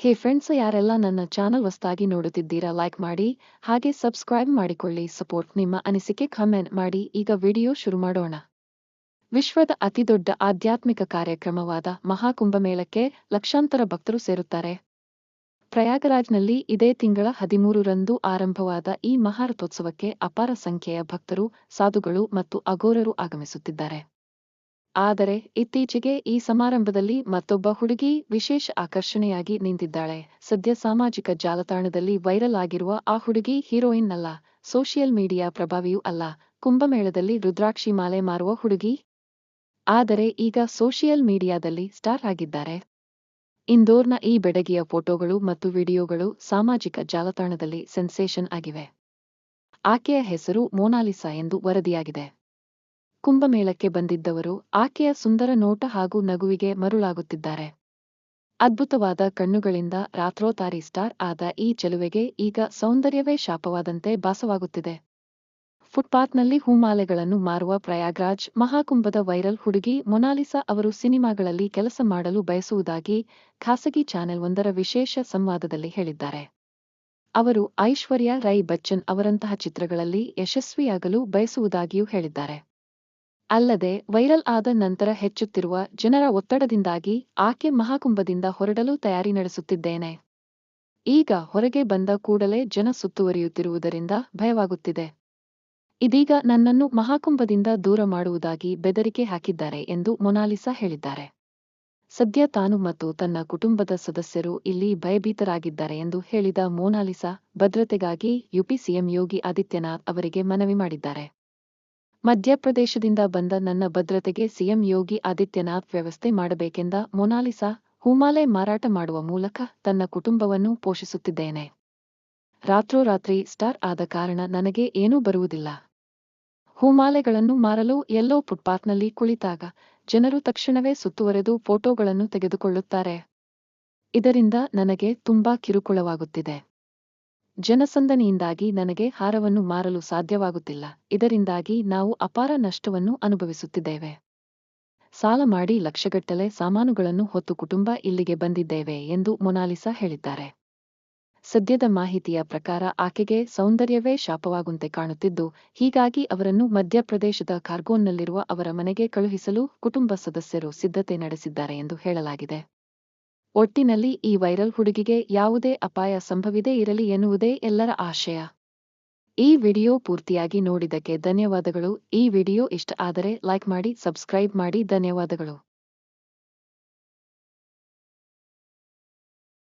ಹೇ friends ಯಾರೆಲ್ಲ ನನ್ನ channel ಹೊಸದಾಗಿ ನೋಡುತ್ತಿದ್ದೀರಾ ಲೈಕ್ ಮಾಡಿ, ಹಾಗೆ ಸಬ್ಸ್ಕ್ರೈಬ್ ಮಾಡಿಕೊಳ್ಳಿ ಸಪೋರ್ಟ್ ನಿಮ್ಮ ಅನಿಸಿಕೆ ಕಮೆಂಟ್ ಮಾಡಿ, ಈಗ ವಿಡಿಯೋ ಶುರು ಮಾಡೋಣ. ವಿಶ್ವದ ಅತಿದೊಡ್ಡ ಆಧ್ಯಾತ್ಮಿಕ ಕಾರ್ಯಕ್ರಮವಾದ ಮಹಾಕುಂಭಮೇಳಕ್ಕೆ ಲಕ್ಷಾಂತರ ಭಕ್ತರು ಸೇರುತ್ತಾರೆ. ಪ್ರಯಾಗರಾಜ್ನಲ್ಲಿ ಇದೇ ತಿಂಗಳ ಹದಿಮೂರರಂದು ಆರಂಭವಾದ ಈ ಮಹಾರಥೋತ್ಸವಕ್ಕೆ ಅಪಾರ ಸಂಖ್ಯೆಯ ಭಕ್ತರು, ಸಾಧುಗಳು ಮತ್ತು ಅಗೋರರು ಆಗಮಿಸುತ್ತಿದ್ದಾರೆ. ಆದರೆ ಇತ್ತೀಚೆಗೆ ಈ ಸಮಾರಂಭದಲ್ಲಿ ಮತ್ತೊಬ್ಬ ಹುಡುಗಿ ವಿಶೇಷ ಆಕರ್ಷಣೆಯಾಗಿ ನಿಂತಿದ್ದಾಳೆ. ಸದ್ಯ ಸಾಮಾಜಿಕ ಜಾಲತಾಣದಲ್ಲಿ ವೈರಲ್ ಆಗಿರುವ ಆ ಹುಡುಗಿ ಹೀರೋಯಿನ್ ಅಲ್ಲ ಸೋಷಿಯಲ್ ಮೀಡಿಯಾ ಪ್ರಭಾವಿಯೂ ಅಲ್ಲ. ಕುಂಭಮೇಳದಲ್ಲಿ ರುದ್ರಾಕ್ಷಿ ಮಾಲೆ ಮಾರುವ ಹುಡುಗಿ ಆದರೆ ಈಗ ಸೋಷಿಯಲ್ ಮೀಡಿಯಾದಲ್ಲಿ ಸ್ಟಾರ್ ಆಗಿದ್ದಾರೆ. ಇಂದೋರ್ನ ಈ ಬೆಡಗಿಯ ಫೋಟೋಗಳು ಮತ್ತು ವಿಡಿಯೋಗಳು ಸಾಮಾಜಿಕ ಜಾಲತಾಣದಲ್ಲಿ ಸೆನ್ಸೇಷನ್ ಆಗಿವೆ. ಆಕೆಯ ಹೆಸರು ಮೋನಾಲಿಸಾ ಎಂದು ವರದಿಯಾಗಿದೆ. ಕುಂಭಮೇಳಕ್ಕೆ ಬಂದಿದ್ದವರು ಆಕೆಯ ಸುಂದರ ನೋಟ ಹಾಗೂ ನಗುವಿಗೆ ಮರುಳಾಗುತ್ತಿದ್ದಾರೆ. ಅದ್ಭುತವಾದ ಕಣ್ಣುಗಳಿಂದ ರಾತ್ರೋತಾರಿ ಸ್ಟಾರ್ ಆದ ಈ ಚೆಲುವೆಗೆ ಈಗ ಸೌಂದರ್ಯವೇ ಶಾಪವಾದಂತೆ ಭಾಸವಾಗುತ್ತಿದೆ. ಫುಟ್ಪಾತ್ನಲ್ಲಿ ಹೂಮಾಲೆಗಳನ್ನು ಮಾರುವ ಪ್ರಯಾಗ್ರಾಜ್, ಮಹಾಕುಂಭದ ವೈರಲ್ ಹುಡುಗಿ ಮೊನಾಲಿಸಾ ಅವರು ಸಿನಿಮಾಗಳಲ್ಲಿ ಕೆಲಸ ಮಾಡಲು ಬಯಸುವುದಾಗಿ ಖಾಸಗಿ ಚಾನೆಲ್ ಒಂದರ ವಿಶೇಷ ಸಂವಾದದಲ್ಲಿ ಹೇಳಿದ್ದಾರೆ. ಅವರು ಐಶ್ವರ್ಯ ರೈ ಬಚ್ಚನ್ ಅವರಂತಹ ಚಿತ್ರಗಳಲ್ಲಿ ಯಶಸ್ವಿಯಾಗಲು ಬಯಸುವುದಾಗಿಯೂ ಹೇಳಿದ್ದಾರೆ. ಅಲ್ಲದೆ ವೈರಲ್ ಆದ ನಂತರ ಹೆಚ್ಚುತ್ತಿರುವ ಜನರ ಒತ್ತಡದಿಂದಾಗಿ ಆಕೆ ಮಹಾಕುಂಭದಿಂದ ಹೊರಡಲು ತಯಾರಿ ನಡೆಸುತ್ತಿದ್ದೇನೆ. ಈಗ ಹೊರಗೆ ಬಂದ ಕೂಡಲೇ ಜನ ಸುತ್ತುವರಿಯುತ್ತಿರುವುದರಿಂದ ಭಯವಾಗುತ್ತಿದೆ. ಇದೀಗ ನನ್ನನ್ನು ಮಹಾಕುಂಭದಿಂದ ದೂರ ಮಾಡುವುದಾಗಿ ಬೆದರಿಕೆ ಹಾಕಿದ್ದಾರೆ ಎಂದು ಮೊನಾಲಿಸಾ ಹೇಳಿದ್ದಾರೆ. ಸದ್ಯ ತಾನು ಮತ್ತು ತನ್ನ ಕುಟುಂಬದ ಸದಸ್ಯರು ಇಲ್ಲಿ ಭಯಭೀತರಾಗಿದ್ದಾರೆ ಎಂದು ಹೇಳಿದ ಮೋನಾಲಿಸಾ ಭದ್ರತೆಗಾಗಿ ಯುಪಿ ಸಿಎಂ ಯೋಗಿ ಆದಿತ್ಯನಾಥ್ ಅವರಿಗೆ ಮನವಿ ಮಾಡಿದ್ದಾರೆ. ಮಧ್ಯಪ್ರದೇಶದಿಂದ ಬಂದ ನನ್ನ ಭದ್ರತೆಗೆ ಸಿಎಂ ಯೋಗಿ ಆದಿತ್ಯನಾಥ್ ವ್ಯವಸ್ಥೆ ಮಾಡಬೇಕೆಂದ ಮೊನಾಲಿಸಾ ಹೂಮಾಲೆ ಮಾರಾಟ ಮಾಡುವ ಮೂಲಕ ತನ್ನ ಕುಟುಂಬವನ್ನು ಪೋಷಿಸುತ್ತಿದ್ದೇನೆ. ರಾತ್ರೋರಾತ್ರಿ ಸ್ಟಾರ್ ಆದ ಕಾರಣ ನನಗೆ ಏನೂ ಬರುವುದಿಲ್ಲ. ಹೂಮಾಲೆಗಳನ್ನು ಮಾರಲು ಎಲ್ಲೋ ಫುಟ್ಪಾತ್ನಲ್ಲಿ ಕುಳಿತಾಗ ಜನರು ತಕ್ಷಣವೇ ಸುತ್ತುವರೆದು ಫೋಟೋಗಳನ್ನು ತೆಗೆದುಕೊಳ್ಳುತ್ತಾರೆ. ಇದರಿಂದ ನನಗೆ ತುಂಬಾ ಕಿರುಕುಳವಾಗುತ್ತಿದೆ. ಜನಸಂದಣಿಯಿಂದಾಗಿ ನನಗೆ ಹಾರವನ್ನು ಮಾರಲು ಸಾಧ್ಯವಾಗುತ್ತಿಲ್ಲ. ಇದರಿಂದಾಗಿ ನಾವು ಅಪಾರ ನಷ್ಟವನ್ನು ಅನುಭವಿಸುತ್ತಿದ್ದೇವೆ. ಸಾಲ ಮಾಡಿ ಲಕ್ಷಗಟ್ಟಲೆ ಸಾಮಾನುಗಳನ್ನು ಹೊತ್ತು ಕುಟುಂಬ ಇಲ್ಲಿಗೆ ಬಂದಿದ್ದೇವೆ ಎಂದು ಮೊನಾಲಿಸಾ ಹೇಳಿದ್ದಾರೆ. ಸದ್ಯದ ಮಾಹಿತಿಯ ಪ್ರಕಾರ ಆಕೆಗೆ ಸೌಂದರ್ಯವೇ ಶಾಪವಾಗುವಂತೆ ಕಾಣುತ್ತಿದ್ದು, ಹೀಗಾಗಿ ಅವರನ್ನು ಮಧ್ಯಪ್ರದೇಶದ ಕಾರ್ಗೋನ್ನಲ್ಲಿರುವ ಅವರ ಮನೆಗೆ ಕಳುಹಿಸಲು ಕುಟುಂಬ ಸದಸ್ಯರು ಸಿದ್ಧತೆ ನಡೆಸಿದ್ದಾರೆ ಎಂದು ಹೇಳಲಾಗಿದೆ. ಒಟ್ಟಿನಲ್ಲಿ ಈ ವೈರಲ್ ಹುಡುಗಿಗೆ ಯಾವುದೇ ಅಪಾಯ ಸಂಭವಿದೇ ಇರಲಿ ಎನ್ನುವುದೇ ಎಲ್ಲರ ಆಶಯ. ಈ ವಿಡಿಯೋ ಪೂರ್ತಿಯಾಗಿ ನೋಡಿದ್ದಕ್ಕೆ ಧನ್ಯವಾದಗಳು. ಈ ವಿಡಿಯೋ ಇಷ್ಟ ಆದರೆ ಲೈಕ್ ಮಾಡಿ, ಸಬ್ಸ್ಕ್ರೈಬ್ ಮಾಡಿ. ಧನ್ಯವಾದಗಳು.